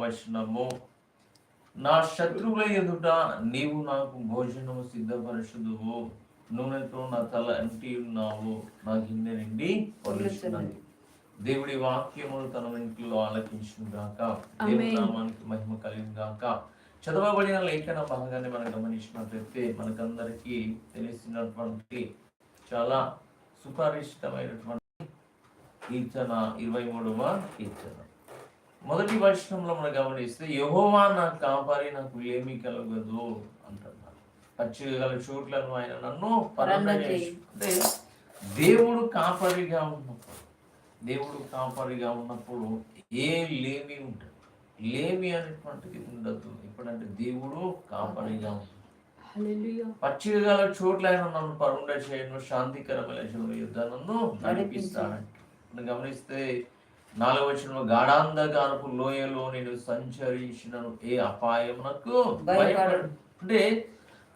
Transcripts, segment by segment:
వచనము. నా శత్రువుల ఎదుట నీవు నాకు భోజనము సిద్ధపరచుదువు. నూనెతో నా తల అంటి ఉన్నావు. నా గిన్నె నిండి దేవుడి వాక్యములు తన ఇంట్లో ఆలకించిన గాక. దేవుడి. నామానికి మహిమ కలిగిన గాక. చదవబడిన లేఖన భాగాన్ని మనం గమనించినట్లయితే మనకందరికీ తెలిసినటువంటి చాలా సుపరిచితమైనటువంటి కీర్తన ఇరవై మూడవ కీర్తన. మొదటి వర్షంలో మనం గమనిస్తే యహోవా నా కాపారి నాకు ఏమీ కలగదు పచ్చిక గల చోట్లను ఆయన నన్ను. అంటే దేవుడు కాపరిగా ఉన్నప్పుడు దేవుడు కాపరిగా ఉన్నప్పుడు ఏ లేమి ఉంటుంది లేమి అనేటువంటిది ఉండదు. ఇప్పుడంటే దేవుడు కాపరిగా గల చోట్ల ఆయన నన్ను పరుండ చేయను శాంతికరమైన యుద్ధాలను నడిపిస్తాడంట. మనం గమనిస్తే నాలుగు వచ్చిన గాఢాంధకారపు లోయలో నేను సంచరించినను. ఏ అపాయమునకు అంటే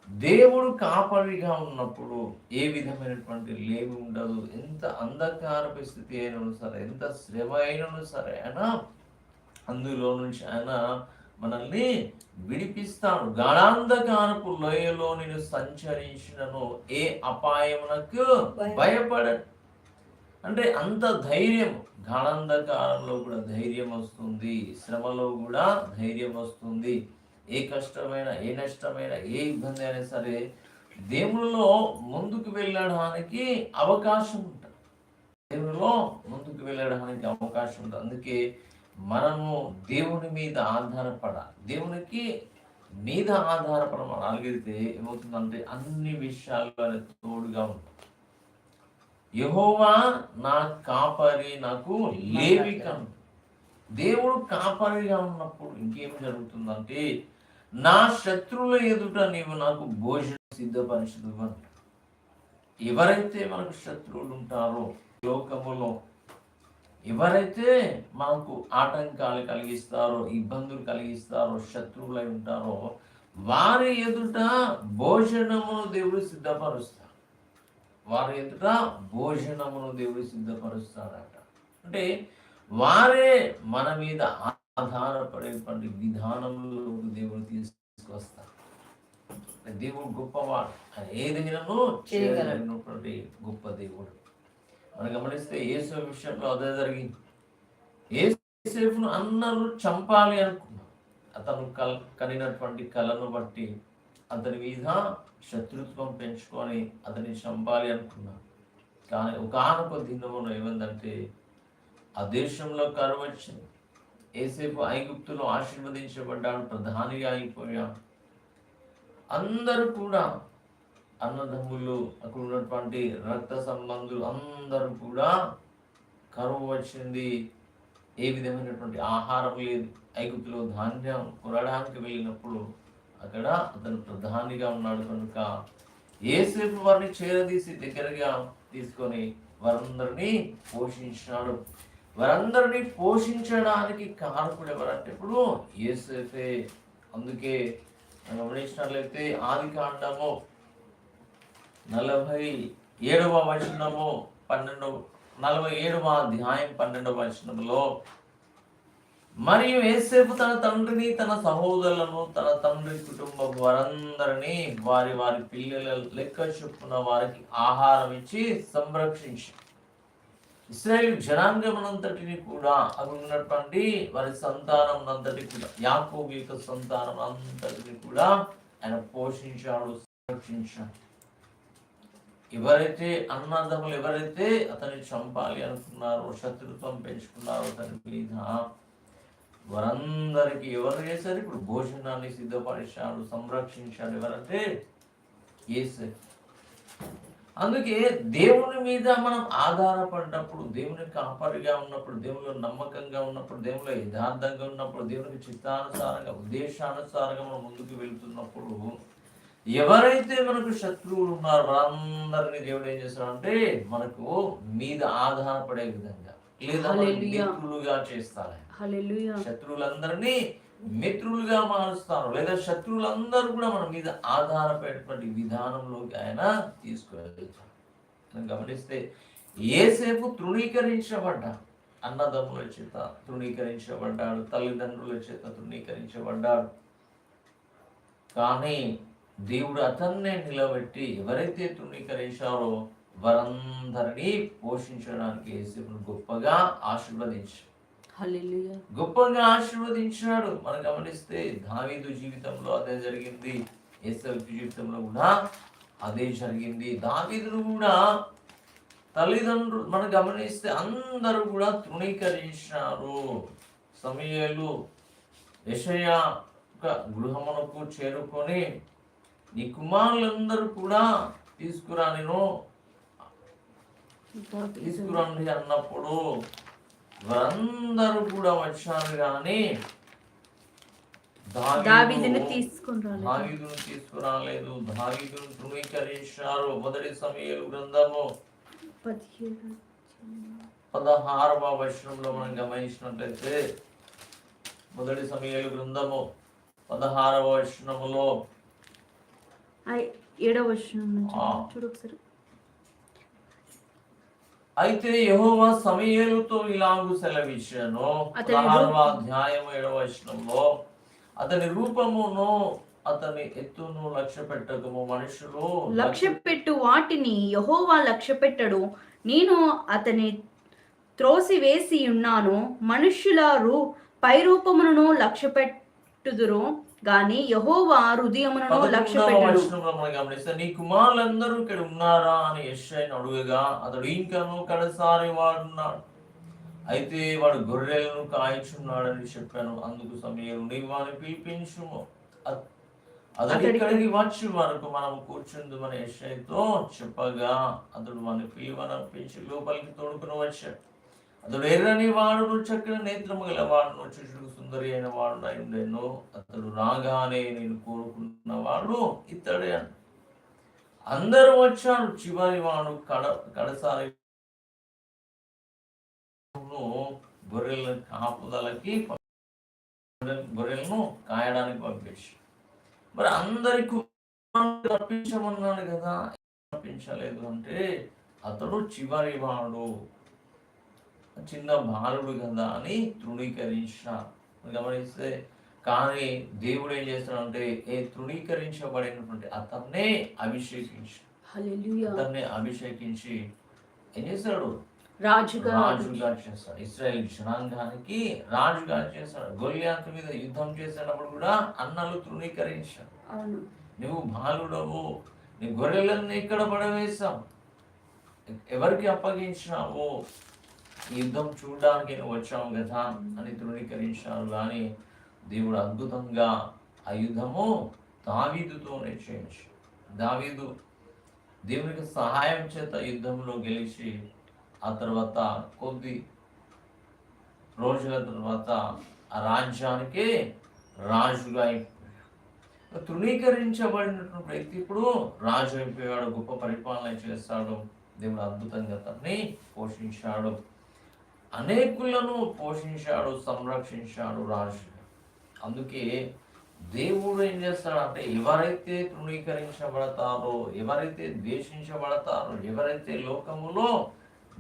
దేవుడు కాపరిగా ఉన్నప్పుడు ఏ విధమైనటువంటి లేమి ఉండదు. ఎంత అంధకార స్థితి అయినను సరే ఎంత శ్రమ అయినను సరే ఆయన అందులో నుంచి ఆయన మనల్ని విడిపిస్తాడు. గాఢాంధకారపు లోయలో నేను సంచరించినను. ఏ అపాయమునకు భయపడ అంటే అంత ధైర్యం గాఢాంధకారంలో కూడా ధైర్యం వస్తుంది శ్రమలో కూడా ధైర్యం వస్తుంది. ఏ కష్టమైన ఏ నష్టమైన ఏ ఇబ్బంది అయినా సరే దేవునిలో ముందుకు వెళ్ళడానికి అవకాశం ఉంటుంది. దేవునిలో ముందుకు వెళ్ళడానికి అవకాశం ఉంటుంది. అందుకే మనము దేవుని మీద ఆధారపడాలి. దేవునికి మీద ఆధారపడమని అడిగితే ఏమవుతుందంటే అన్ని విషయాల్లో తోడుగా ఉంటుంది యహోవా నా కాపరి నాకు లేవిక దేవుడు కాపరిగా ఉన్నప్పుడు ఇంకేం జరుగుతుందంటే నా శత్రువుల ఎదుట నీవు నాకు భోజనం సిద్ధపరిచదు ఎవరైతే మనకు శత్రువులు ఉంటారో లోకములో ఎవరైతే మనకు ఆటంకాలు కలిగిస్తారో ఇబ్బందులు కలిగిస్తారో శత్రువులై ఉంటారో వారి ఎదుట భోజనమును దేవుడు సిద్ధపరుస్తారు వారు ఎదుట భోజనమును దేవుడు సిద్ధపరుస్తాడట అంటే వారే మన మీద ఆధారపడేటువంటి విధానంలోకి దేవుడు తీసుకొస్తారు. దేవుడు గొప్పవాడు. ఆయన ఏదైనాను చేయగలిగినటువంటి గొప్ప దేవుడు. మనం గమనిస్తే యేసు విషయంలో అదే జరిగింది. ఏసేపును అందరూ చంపాలి అనుకున్నారు. అతను కల్ కనినటువంటి కళను బట్టి అతని మీద శత్రుత్వం పెంచుకొని అతన్ని చంపాలి అనుకున్నాడు. కానీ ఒకనొక దినమున ఏమందంటే ఆ దేశంలో కరువు వచ్చింది. ఏసేపు ఐగుప్తులో ఆశీర్వదించబడ్డాడు ప్రధానిగా అయిపోయాడు. అందరూ కూడా అన్నదమ్ములు అక్కడ ఉన్నటువంటి రక్త సంబంధులు అందరూ కూడా కరువు వచ్చింది. ఏ విధమైనటువంటి ఆహారం లేదు. ఐగుప్తులో ధాన్యం కొనడానికి వెళ్ళినప్పుడు అక్కడ అతను ప్రధానిగా ఉన్నాడు కనుక ఏసేపు వారిని చేరదీసి దగ్గరగా తీసుకొని వారందరినీ పోషించినాడు. వారందరినీ పోషించడానికి కారకుడు ఎవరంటే ఇప్పుడు అందుకే గమనించినట్లయితే ఆది కాండము నలభై ఏడవ వచనము పన్నెండు నలభై ఏడవ అధ్యాయం పన్నెండవ వచనంలో మరియు ఏసేపు తన తండ్రిని తన సహోదరులను తన తండ్రి కుటుంబ వారందరినీ వారి వారి పిల్లల లెక్క చొప్పున వారికి ఆహారం ఇచ్చి సంరక్షించి. ఇస్రాయేల్ జనాంగమనంతటిని కూడా అక్కడ ఉన్నటువంటి వారి సంతానం అంతటి కూడా యాకోబు యొక్క సంతానం అంతటిని కూడా ఆయన పోషించాడు సంరక్షించాడు. ఎవరైతే అన్నదమ్ములు ఎవరైతే అతన్ని చంపాలి అనుకున్నారో శత్రుత్వం పెంచుకున్నారో అతని మీద వారందరికీ ఎవరు చేశారు ఇప్పుడు భోజనాన్ని సిద్ధపరిచాడు సంరక్షించాడు ఎవరంటే ఏసే అందుకే దేవుని మీద మనం ఆధారపడినప్పుడు దేవుని కాపరిగా ఉన్నప్పుడు దేవునిలో నమ్మకంగా ఉన్నప్పుడు దేవునిలో యథార్థంగా ఉన్నప్పుడు దేవునికి చిత్తానుసారంగా ఉద్దేశానుసారంగా మనం ముందుకు వెళ్తున్నప్పుడు ఎవరైతే మనకు శత్రువులు ఉన్నారో వారందరినీ దేవుడు ఏం చేస్తాడంటే మనకు మీద ఆధారపడే విధంగా లేదా మనకు హల్లెలూయా. మిత్రులుగా చేస్తారు ఆయన. హల్లెలూయా శత్రువులందరినీ మిత్రులుగా మారుస్తారు. లేదా శత్రువులందరూ కూడా మన మీద ఆధారపడేటువంటి విధానంలోకి ఆయన తీసుకువెళ్తారు. గమనిస్తే ఏసేపు తృణీకరించబడ్డా అన్నదమ్ముల చేత తృణీకరించబడ్డాడు తల్లిదండ్రుల చేత తృణీకరించబడ్డాడు. కానీ దేవుడు అతన్నే నిలబెట్టి ఎవరైతే తృణీకరించారో వారందరినీ పోషించడానికి ఏసేపును గొప్పగా ఆశీర్వదించాడు. గొప్పగా ఆశీర్వదించాడు మనం గమనిస్తే దావీదు జీవితంలో అదే జరిగింది. జీవితంలో కూడా అదే జరిగింది. దావీదును కూడా తల్లిదండ్రులు మనం గమనిస్తే అందరూ కూడా తృణీకరించారు సమయాలు యషయ గృహమునకు చేరుకొని నీ కుమారులందరూ కూడా తీసుకురా నేను తీసుకురండి అన్నప్పుడు వారందరూ కూడా వచ్చారు కానీ దావీదుని తీసుకురాలేదు దావీదును తృణీకరించారు మొదటి సమయాలు గ్రంథము పదహారవ వచనంలో మనం గమనించినట్లయితే మొదటి సమయాలు గ్రంథము పదహారవ వచనములో ఏడవ వచనం. చూడు ఒకసారి. అయితే యెహోవా సమయేలుతో ఇలాగు సెలవిచ్చాను. అతని పదహారవ అధ్యాయం ఏడవ వచనంలో అతని రూపమును అతని ఎత్తును లక్ష్య పెట్టకము మనుషులు లక్ష్య పెట్టు వాటిని యహోవా లక్ష్య పెట్టడు నేను అతని త్రోసి వేసి ఉన్నాను. మనుష్యుల రూ పై రూపములను లక్ష్య పెట్టుదురు గాని యహోవా హృదయములను లక్ష్య మనం గమనిస్తే నీ కుమారులందరూ ఇక్కడ ఉన్నారా? అని యెషయాను అడుగగా అతడు ఇంకను కడసారి వాడున్నాడు. అయితే వాడు గొర్రెలను కాయించున్నాడని చెప్పాను. అందుకు సమయం నీవు వాని పిలిపించుము. అతడు ఇక్కడికి వచ్చి వరకు మనం కూర్చుందుమని యెషయతో చెప్పగా అతడు వాని పిలువనంపించి లోపలికి తోడుకుని వచ్చాడు. అతడు ఎర్రని వాడును చక్కని నేత్రము గల వాడును చూచుడు సుందరి అయిన వాడు ఉండేను అతడు రాగానే నేను కోరుకున్న వాడు ఇతడే అన్న అందరూ వచ్చారు చివరి వాడు కడ కడసారి గొర్రెల కాపుదలకి గొర్రెలను కాయడానికి పంపించి మరి అందరికి రప్పించమన్నాడు కదా తప్పించలేదు అంటే అతడు చివరి వాడు చిన్న బాలుడు కదా అని తృణీకరించారు గమనిస్తే కానీ దేవుడు ఏం చేస్తాడంటే ఏ తృణీకరించబడినటువంటి అతన్నే అభిషేకించి. అతన్నే అభిషేకించి ఏం చేస్తాడు? రాజుగా రాజుగా చేస్తాడు. ఇస్రాయేల్ జనాంగానికి రాజుగా చేస్తాడు. గొల్లియాతు మీద యుద్ధం చేసేటప్పుడు కూడా అన్నలు తృణీకరించాడు నువ్వు బాలుడవు నీ గొర్రెలన్నీ ఇక్కడ పడవేశావు. ఎవరికి అప్పగించినావు? యుద్ధం చూడడానికి నేను వచ్చావు కదా అని తృణీకరించారు. కానీ దేవుడు అద్భుతంగా ఆ యుద్ధము దావీదుతోనే చేయించు దావీదు దేవునికి సహాయం చేత యుద్ధంలో గెలిచి ఆ తర్వాత కొద్ది రోజుల తర్వాత ఆ రాజ్యానికి రాజుగా అయిపోయాడు. తృణీకరించబడిన వ్యక్తి ఇప్పుడు రాజు అయిపోయాడు గొప్ప పరిపాలన చేస్తాడు. దేవుడు అద్భుతంగా తన్ని పోషించాడు. అనేకులను పోషించాడు సంరక్షించాడు రాజు. అందుకే దేవుడు ఏం చేస్తాడంటే ఎవరైతే తృణీకరించబడతారో ఎవరైతే ద్వేషించబడతారో ఎవరైతే లోకములో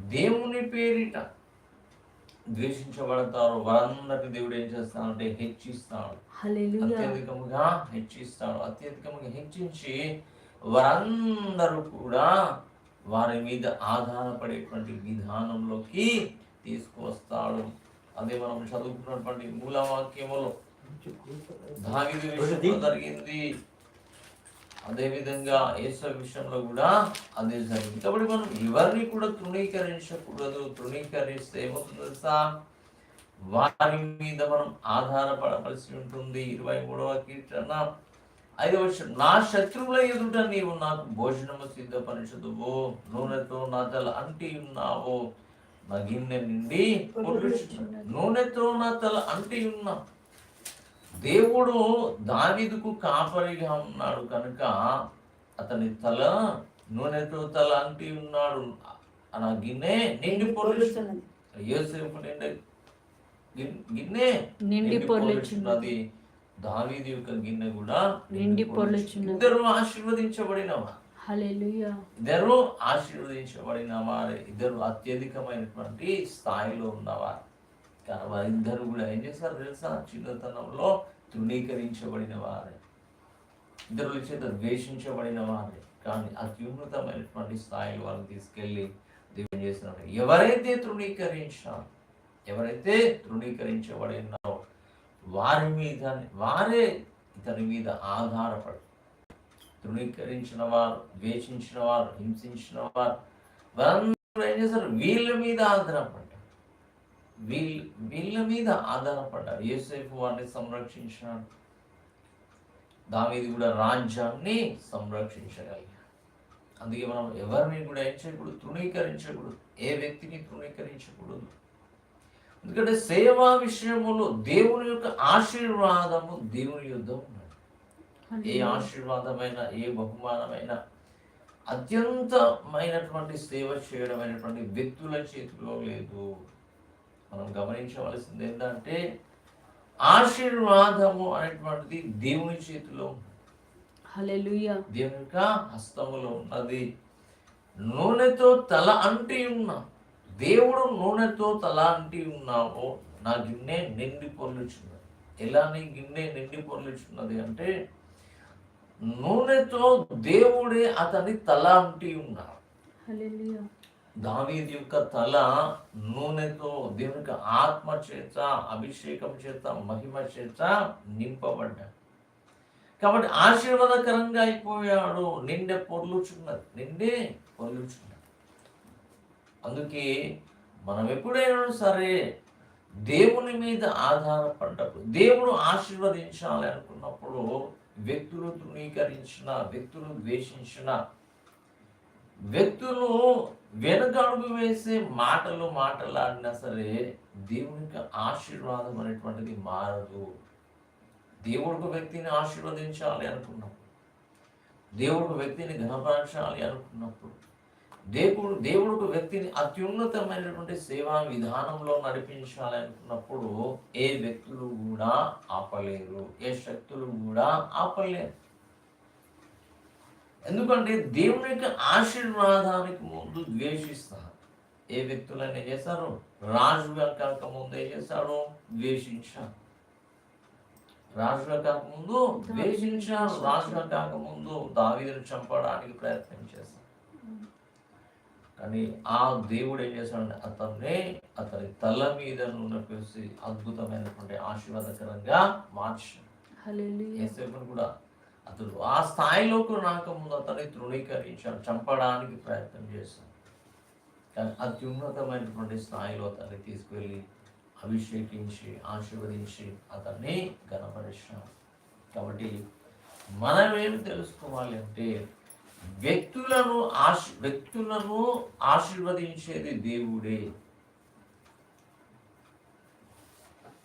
దేవుని పేరిట ద్వేషించబడతారో వారందరికీ దేవుడు ఏం చేస్తాడంటే హెచ్చిస్తాడు. అత్యధికముగా హెచ్చిస్తాడు. అత్యధికముగా హెచ్చించి వారందరూ కూడా వారి మీద ఆధారపడేటువంటి విధానంలోకి తీసుకువస్తాడు అదే మనం చదువుకున్నటువంటి మూలవాక్యములో దావీదు విషయంలో జరిగింది. అదే విధంగా యేసు విషయంలో కూడా అదే జరిగింది. కాబట్టి మనం ఎవరిని కూడా తృణీకరించకూడదు. తృణీకరిస్తే ఏమవుతుంది తెలుసా? వారి మీద మనం ఆధారపడవలసి ఉంటుంది. ఇరవై మూడవ కీర్తన. ఐదవ నా శత్రువుల ఎదుట నీవు నాకు భోజనము సిద్ధపరచదువు. నూనెతో నా తల అంటి ఉన్నావు. నా గిన్నె నిండి. నూనెతో నా తల అంటి ఉన్నా. దేవుడు దావీదుకు కాపరిగా ఉన్నాడు కనుక అతని తల నూనెతో తల అంటి ఉన్నాడు. ఆ గిన్నె నిండి పొర్లుచున్నది యోసేపు నిండి గిన్- గిన్నె నిండి పొర్లుచున్నది. దావీది యొక్క గిన్నె కూడా నిండి పొర్లుచున్నది. ఇద్దరు ఆశీర్వదించబడిన హల్లెలూయా ఇద్దరు ఆశీర్వదించబడిన వారు ఇద్దరు అత్యధికమైనటువంటి స్థాయిలో ఉన్నవారు. కానీ వారిద్దరు కూడా ఏం చేస్తారు తెలుసా? చిన్నతనంలో తృణీకరించబడిన వారే ఇద్దరు చేత ద్వేషించబడిన వారే కానీ అత్యున్నతమైనటువంటి స్థాయిలో వాళ్ళని తీసుకెళ్ళి దేవుని చేస్తున్నారు ఎవరైతే తృణీకరించారు ఎవరైతే తృణీకరించబడి వారి మీద వారే ఇతని మీద ఆధారపడి తృణీకరించిన వారు ద్వేషించిన వారు హింసించిన వారు. వారందరూ ఏం చేశారు? వీళ్ళ మీద ఆధారపడ్డారు. వీళ్ళ వీళ్ళ మీద ఆధారపడ్డారు. యేసేపు వారిని సంరక్షించినాడు. దావీది కూడా రాజ్యాన్ని సంరక్షించగలిగాడు. అందుకే మనం ఎవరిని కూడా ఏం చేయకూడదు? తృణీకరించకూడదు. ఏ వ్యక్తిని తృణీకరించకూడదు? ఎందుకంటే సేవా విషయములో దేవుని యొక్క ఆశీర్వాదము దేవుని యుద్ధం ఏ ఆశీర్వాదమైన ఏ బహుమానమైన అత్యంతమైనటువంటి సేవ చేయడం అయినటువంటి వ్యక్తుల చేతిలో లేదు. మనం గమనించవలసింది ఏంటంటే ఆశీర్వాదము అనేటువంటిది దేవుని చేతిలో దేవుని యొక్క హస్తములో ఉన్నది. నూనెతో తల అంటి ఉన్నా దేవుడు నూనెతో తల అంటి ఉన్నావో నా గిన్నె నిండి పొర్లుచున్నది. ఎలా నీ గిన్నె నిండి పొర్లుచున్నది అంటే నూనెతో దేవుడే అతని తల అంటి ఉన్నాడు హల్లెలూయా. దావీది యొక్క తల నూనెతో దేవుని యొక్క ఆత్మ చేత అభిషేకం చేత మహిమ చేత నింపబడ్డాడు. కాబట్టి ఆశీర్వాదకరంగా అయిపోయాడు. నిండే పొర్లుచున్నది. నిండే పొర్లుచున్నది. అందుకే మనం ఎప్పుడైనా సరే దేవుని మీద ఆధారపడ్డప్పుడు దేవుడు ఆశీర్వదించాలి అనుకున్నప్పుడు వ్యక్తులు తృణీకరించిన వ్యక్తులు ద్వేషించిన వ్యక్తులు వెనుకడుగు వేసే మాటలు మాటలాడినా సరే దేవునికి ఆశీర్వాదం అనేటువంటిది మారదు. దేవుడికి వ్యక్తిని ఆశీర్వదించాలి అనుకున్నప్పుడు దేవుడు వ్యక్తిని గణపరచాలి అనుకున్నప్పుడు దేవుడు దేవుడు వ్యక్తిని అత్యున్నతమైనటువంటి సేవా విధానంలో నడిపించాలి అనుకున్నప్పుడు ఏ వ్యక్తులు కూడా ఆపలేరు ఏ శక్తులు కూడా ఆపలేరు. ఎందుకంటే దేవుని యొక్క ఆశీర్వాదానికి ముందు ద్వేషిస్తారు. ఏ వ్యక్తులైనా చేశారు రాజుగా కాక ముందు ఏం చేశాడు ద్వేషించారు. రాజుగా కాక ముందు ద్వేషించారు రాజుగా కాక ముందు దావీదును చంపడానికి ప్రయత్నం చేశారు. కానీ ఆ దేవుడు ఏం చేశాడంటే అతన్నే అతని తల మీద నూనె పేసి అద్భుతమైనటువంటి ఆశీర్వాదకరంగా మార్చాడు. కూడా? అతడు ఆ స్థాయిలోకి రాకముందు అతన్ని తృణీకరించాడు చంపడానికి ప్రయత్నం చేశాడు. కానీ అత్యున్నతమైనటువంటి స్థాయిలో అతన్ని తీసుకువెళ్ళి అభిషేకించి ఆశీర్వదించి అతన్ని గణపరిచాడు కాబట్టి మనం ఏం తెలుసుకోవాలి అంటే వ్యక్తులను ఆశ వ్యక్తులను ఆశీర్వదించేది దేవుడే.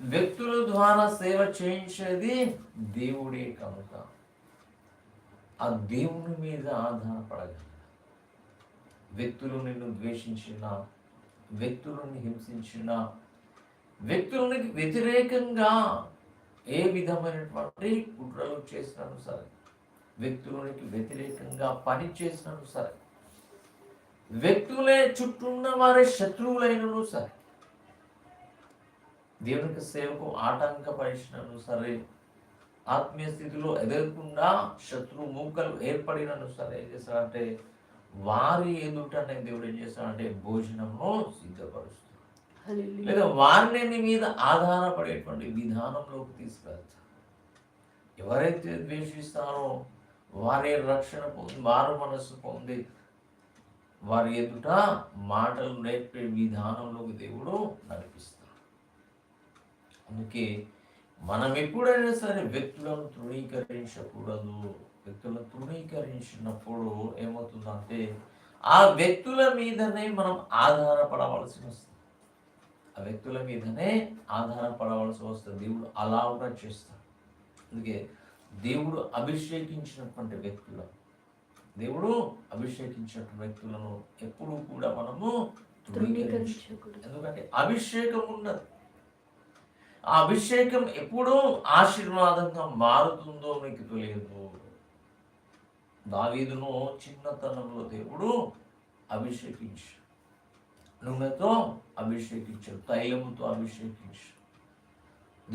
వ్యక్తుల ద్వారా సేవ చేయించేది దేవుడే కనుక. ఆ దేవుని మీద ఆధారపడగల వ్యక్తులు నిన్ను ద్వేషించిన వ్యక్తులను హింసించిన వ్యక్తులకి వ్యతిరేకంగా ఏ విధమైనటువంటి కుట్రలు చేసినాను సరే వ్యక్తులకి వ్యతిరేకంగా పని చేసినాను సరే. వ్యక్తులే చుట్టూ ఉన్న వారే శత్రువులైనను సరే. దేవునికి సేవకు ఆటంకపరిచినను సరే. ఆత్మీయ స్థితిలో ఎదగకుండా శత్రు మూకలు ఏర్పడినను సరే. ఏం చేస్తాడంటే వారి ఎదుటనే దేవుడు ఏం చేస్తాడంటే భోజనము సిద్ధపరుస్తాడు. లేదా వారిని నీ మీద ఆధారపడేటువంటి విధానంలోకి తీసుకెళ్తాడు ఎవరైతే ద్వేషిస్తారో వారి రక్షణ పొంది వారు మనస్సు పొంది వారి ఎదుట మాటలు నేర్పే విధానంలోకి దేవుడు నడిపిస్తాడు. అందుకే మనం ఎప్పుడైనా సరే వ్యక్తులను తృణీకరించకూడదు. వ్యక్తులను తృణీకరించినప్పుడు ఏమవుతుందంటే ఆ వ్యక్తుల మీదనే మనం ఆధారపడవలసి వస్తుంది. ఆ వ్యక్తుల మీదనే ఆధారపడవలసి వస్తుంది. దేవుడు అలా కూడా చేస్తాడు. అందుకే దేవుడు అభిషేకించినటువంటి వ్యక్తులు. దేవుడు అభిషేకించినటువంటి వ్యక్తులను ఎప్పుడు కూడా మనము ఎందుకంటే అభిషేకం ఉన్నది ఆ అభిషేకం ఎప్పుడు ఆశీర్వాదంగా మారుతుందో మీకు తెలియదు. దావీదును చిన్నతనంలో దేవుడు అభిషేకించాడు నూనెతో అభిషేకించాడు తైలముతో అభిషేకించాడు ఇది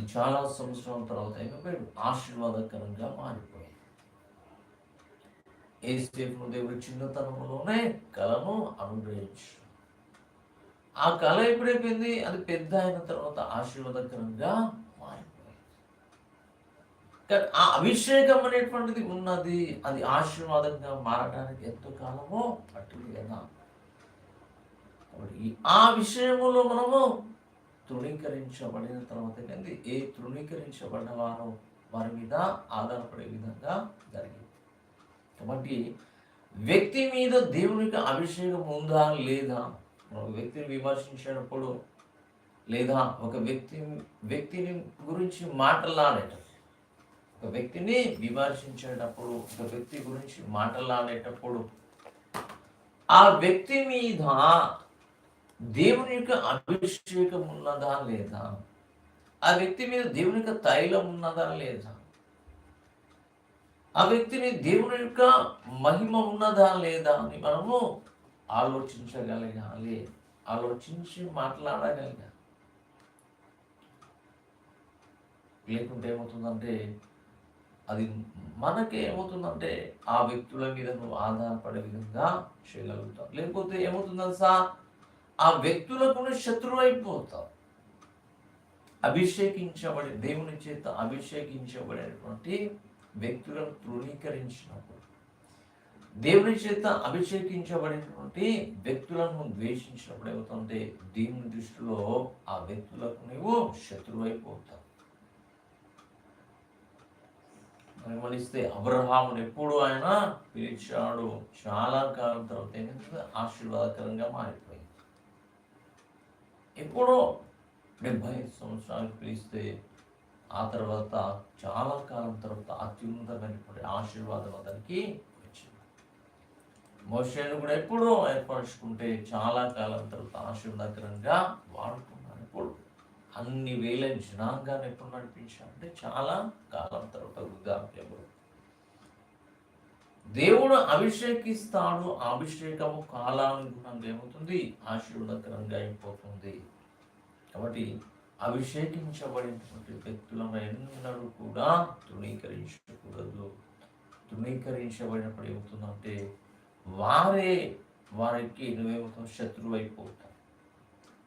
చాలా సంవత్సరాల తర్వాత అయిపోయాడు ఆశీర్వాదకరంగా మారిపోయింది. ఏసేపును దేవుడు చిన్నతనంలోనే కళను అనుగ్రహించు. ఆ కళ ఎప్పుడైపోయింది? అది పెద్ద అయిన తర్వాత ఆశీర్వాదకరంగా మారిపోయింది. కానీ ఆ అభిషేకం అనేటువంటిది ఉన్నది అది ఆశీర్వాదంగా మారడానికి ఎంతో కాలమో పట్టింది కదా. కాబట్టి ఆ విషయములో మనము తృణీకరించబడిన తర్వాత ఏంటి ఏ తృణీకరించబడిన వారు వారి మీద ఆధారపడే విధంగా జరిగింది. కాబట్టి వ్యక్తి మీద దేవునికి అభిషేకం ఉందా లేదా? వ్యక్తిని విమర్శించినప్పుడు లేదా ఒక వ్యక్తి వ్యక్తిని గురించి మాట్లాడేటప్పుడు ఒక వ్యక్తిని విమర్శించేటప్పుడు ఒక వ్యక్తి గురించి మాట్లాడేటప్పుడు ఆ వ్యక్తి మీద దేవుని యొక్క అభిషేకం ఉన్నదా లేదా? ఆ వ్యక్తి మీద దేవుని యొక్క తైలం ఉన్నదా లేదా? ఆ వ్యక్తిని దేవుని యొక్క మహిమ ఉన్నదా లేదా అని మనము ఆలోచించగలగాలి. ఆలోచించి మాట్లాడగలగాలి. లేకుంటే ఏమవుతుందంటే అది మనకి ఏమవుతుందంటే ఆ వ్యక్తుల మీద నువ్వు ఆధారపడే విధంగా చేయగలుగుతావు. లేకపోతే ఏమవుతుందని సార్ ఆ వ్యక్తులకు శత్రువు అయిపోతావు అభిషేకించబడి దేవుని చేత అభిషేకించబడినటువంటి వ్యక్తులను తృణీకరించినప్పుడు దేవుని చేత అభిషేకించబడినటువంటి వ్యక్తులను ద్వేషించినప్పుడు ఏమవుతుంటే దేవుని దృష్టిలో ఆ వ్యక్తులకు నువ్వు శత్రువైపోతావు. మరి మనిస్తే అబ్రహామును ఎప్పుడు ఆయన పిలిచాడు? చాలా కాలం తర్వాత. ఏమైంది ఆశీర్వాదకరంగా మారింది. ఎప్పుడో డెబ్బై సంవత్సరాలు పిలిస్తే ఆ తర్వాత చాలా కాలం తర్వాత అత్యున్నతమైనటువంటి ఆశీర్వాదం అతనికి వచ్చింది. మోషేను కూడా ఎప్పుడో ఏర్పరచుకుంటే చాలా కాలం తర్వాత ఆశీర్వాదకరంగా వాడుకున్నాను ఇప్పుడు అన్ని వేల జనాంగాన్ని ఎప్పుడు నడిపించాలంటే చాలా కాలం తర్వాత వృద్ధాప్యము. దేవుడు అభిషేకిస్తాడు. అభిషేకము కాలానుగుణంగా ఏమవుతుంది? ఆశీర్వదకరంగా అయిపోతుంది. కాబట్టి అభిషేకించబడినటువంటి వ్యక్తులను ఎన్నడూ కూడా తృణీకరించకూడదు. తృణీకరించబడినప్పుడు ఏమవుతుందంటే వారే వారికి నువ్వేమవుతావు? శత్రువు అయిపోతావు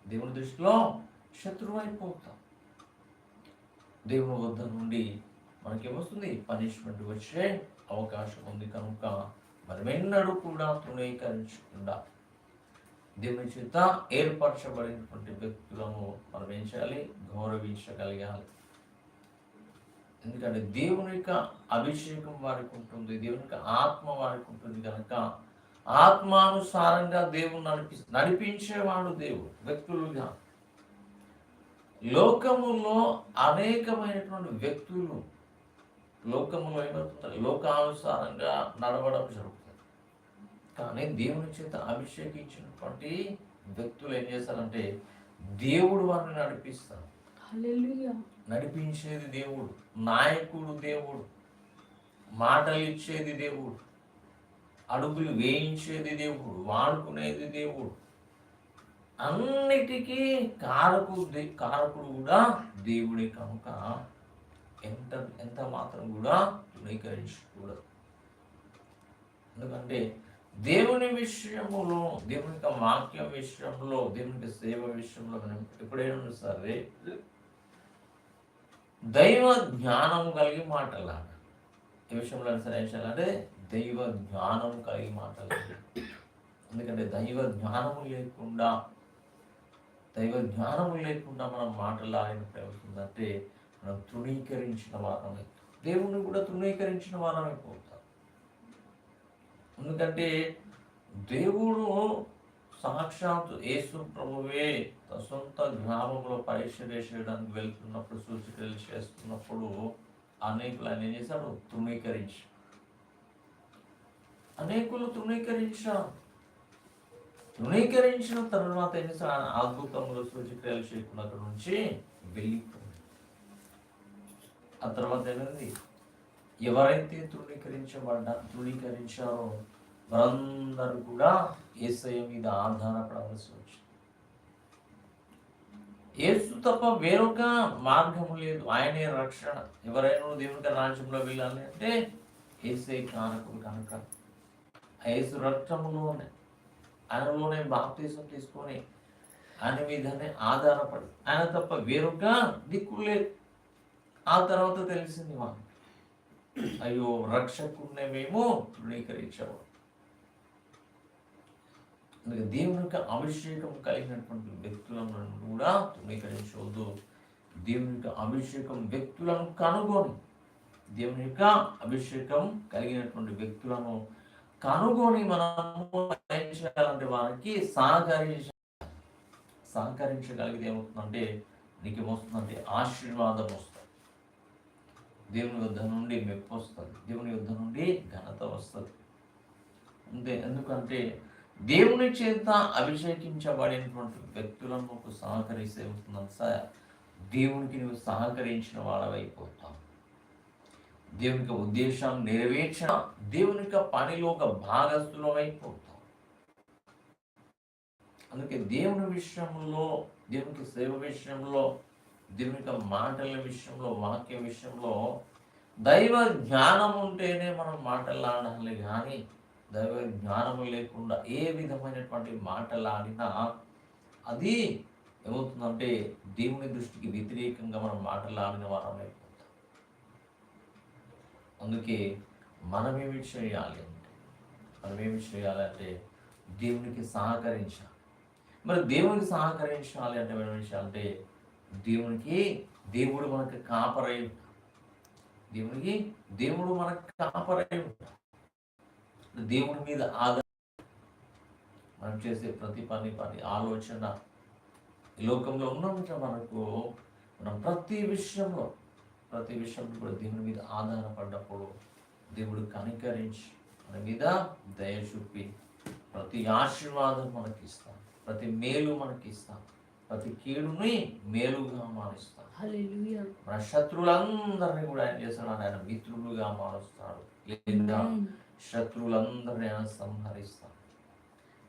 దేవుని దృష్టిలో శత్రువు అయిపోతాం దేవుని వద్ద నుండి మనకేమొస్తుంది? పనిష్మెంట్ వచ్చే అవకాశం ఉంది కనుక మనమెన్నడూ కూడా తృణీకరించకుండా దేవుని చేత ఏర్పరచబడినటువంటి వ్యక్తులను మనం ఏం చేయాలి? గౌరవించగలగాలి. ఎందుకంటే దేవుని యొక్క అభిషేకం వారికి ఉంటుంది దేవుని యొక్క ఆత్మ వారికి ఉంటుంది కనుక ఆత్మానుసారంగా దేవుని నడిపి నడిపించేవాడు దేవుడు వ్యక్తులుగా. లోకములో అనేకమైనటువంటి వ్యక్తులు లోకములో ఏమవుతుంది లోకానుసారంగా నడవడం జరుగుతుంది. కానీ దేవుని చేత అభిషేకించినటువంటి వ్యక్తులు ఏం చేస్తారంటే దేవుడు వారిని నడిపిస్తారు. నడిపించేది దేవుడు నాయకుడు దేవుడు మాటలు ఇచ్చేది దేవుడు అడుగులు వేయించేది దేవుడు వాడుకునేది దేవుడు. అన్నిటికీ కారకుడు దే- కారకుడు కూడా దేవుడే కనుక ఎంత ఎంత మాత్రం కూడా తృణీకరించకూడదు. ఎందుకంటే దేవుని విషయంలో దేవుని యొక్క వాక్యం విషయంలో దేవుని సేవ విషయంలో మనం ఎప్పుడైనా సరే దైవ జ్ఞానం కలిగి మాట్లాడాలి. ఏ విషయంలో అయినా దైవ జ్ఞానం కలిగి మాట్లాడాలి. ఎందుకంటే దైవ జ్ఞానము లేకుండా దైవ జ్ఞానము లేకుండా మనం మాట్లాడినప్పుడు ఏమవుతుందంటే మనం తృణీకరించిన వారమే దేవుణ్ణి కూడా తృణీకరించిన వారమే పోతాం ఎందుకంటే దేవుడు సాక్షాత్ యేసు ప్రభువే తన సొంత గ్రామంలో పరీక్ష చేయడానికి వెళ్తున్నప్పుడు సూచికలు చేస్తున్నప్పుడు అనేకులు ఆయన ఏం చేశాడు? తృణీకరించి. అనేకులు తృణీకరించారు. తృణీకరించిన తర్వాత ఏం చేశాడు? అద్భుతంలో సూచిక్రియలు చేయకుండా అక్కడ నుంచి వెళ్ళిపోయింది ఆ తర్వాత ఏమైంది? ఎవరైతే తృణీకరించబడ్డా తృణీకరించారో వారందరూ కూడా ఏసయ మీద ఆధారపడవలసి వచ్చింది. ఏసు తప్ప వేరొక మార్గము లేదు. ఆయనే రక్షణ. ఎవరైనా దేవునికి రాజ్యంలో వెళ్ళాలి అంటే ఏసై కారకుడు కనుక. ఏసు యేసు రక్తములోనే ఆయనలోనే బాప్తీసం తీసుకొని ఆయన మీదనే ఆధారపడి ఆయన తప్ప వేరొక దిక్కు లేదు. ఆ తర్వాత తెలిసింది మాకు. అయ్యో రక్షకుడినే మేము తృణీకరించాము. అందుకే దేవుని యొక్క అభిషేకం కలిగినటువంటి వ్యక్తులను కూడా తృణీకరించవద్దు. దేవుని యొక్క అభిషేకం వ్యక్తులను కనుగొని దేవుని యొక్క అభిషేకం కలిగినటువంటి వ్యక్తులను కనుగొని మనము చేయాలంటే వారికి సహకరించ సహకరించగలిగితే ఏమవుతుందంటే నీకు ఏమొస్తుందంటే ఆశీర్వాదం వస్తుంది. దేవుని యుద్ధ నుండి మెప్పు వస్తుంది. దేవుని యుద్ధ నుండి ఘనత వస్తుంది. అంతే. ఎందుకంటే దేవుని చేత అభిషేకించబడినటువంటి వ్యక్తులను నువ్వు సహకరిస్తే ఏమవుతుందంటే సార్ దేవునికి నువ్వు సహకరించిన వాళ్ళవైపోతావు దేవుని యొక్క ఉద్దేశాన్ని నెరవేర్చిన దేవుని యొక్క పనిలో ఒక భాగస్థులం అందుకే దేవుని విషయంలో దేవునికి సేవ విషయంలో దేవుని యొక్క మాటల విషయంలో వాక్య విషయంలో దైవ జ్ఞానం ఉంటేనే మనం మాటలాడాలి. కానీ దైవ జ్ఞానము లేకుండా ఏ విధమైనటువంటి మాటలాడినా అది ఏమవుతుందంటే దేవుని దృష్టికి వ్యతిరేకంగా మనం మాటలాడిన వారం అయిపోతాం. అందుకే మనమేమి చేయాలి అంటే మనమేమి చేయాలంటే దేవునికి సహకరించాలి. మరి దేవునికి సహకరించాలి అంటే మనం ఏం చేయాలంటే దేవునికి దేవుడు మనకు కాపరై దేవునికి దేవుడు మనకు కాపరై దేవుడి మీద ఆధార మనం చేసే ప్రతి పని పని ఆలోచన ఈ లోకంలో ఉన్నంత మనకు మనం ప్రతి విషయంలో ప్రతి విషయంలో కూడా దేవుని మీద ఆధారపడ్డప్పుడు దేవుడు కనికరించి మన మీద దయ చూపి ప్రతి ఆశీర్వాదం మనకి ఇస్తాం ప్రతి మేలు మనకి ఇస్తాం ప్రతి కీడుని మేలుగా మారుస్తాం హల్లెలూయా. మన శత్రువులందరినీ కూడా ఆయన చేస్తాడు ఆయన మిత్రులుగా మారుస్తాడు. లేదా శత్రువులందరినీ ఆయన సంహరిస్తాడు.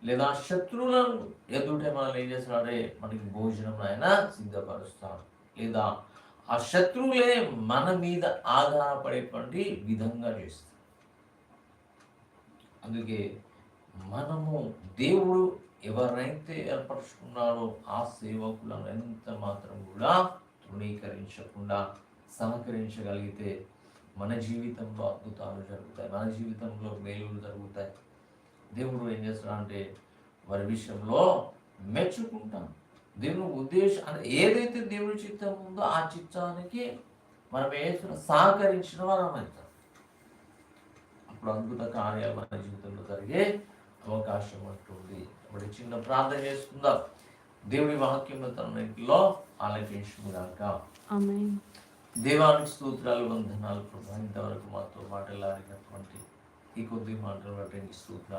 లేదా శత్రువులను ఎదుటే మనల్ని ఏం చేస్తాడంటే మనకి భోజనం ఆయన సిద్ధపరుస్తాడు. లేదా ఆ శత్రువులే మన మీద ఆధారపడేటువంటి విధంగా చేస్తాడు. అందుకే మనము దేవుడు ఎవరైతే ఏర్పరచుకున్నారో ఆ సేవకులను ఎంత మాత్రం కూడా తృణీకరించకుండా సహకరించగలిగితే మన జీవితంలో అద్భుతాలు జరుగుతాయి మన జీవితంలో మేలులు జరుగుతాయి. దేవుడు ఏం చేస్తాడంటే వారి విషయంలో మెచ్చుకుంటాం. దేవుని ఉద్దేశం అంటే ఏదైతే దేవుని చిత్తం ఉందో ఆ చిత్తానికి మనం వేసిన సహకరించిన వారం అవుతాం. అప్పుడు అద్భుత కార్యాలు మన జీవితంలో జరిగే అవకాశం ఉంటుంది. ఇప్పుడు చిన్న ప్రార్థన చేసుకుందాం దేవుడి వాక్యం తనలో ఆలకించుగాక ఆమేన్. దేవానికి స్తోత్రాలు వందనాలు ప్రభా. ఇంతవరకు మాతో మాట్లాడినటువంటి ఈ కొద్ది మాటలు బట్టి స్తోత్రాలు.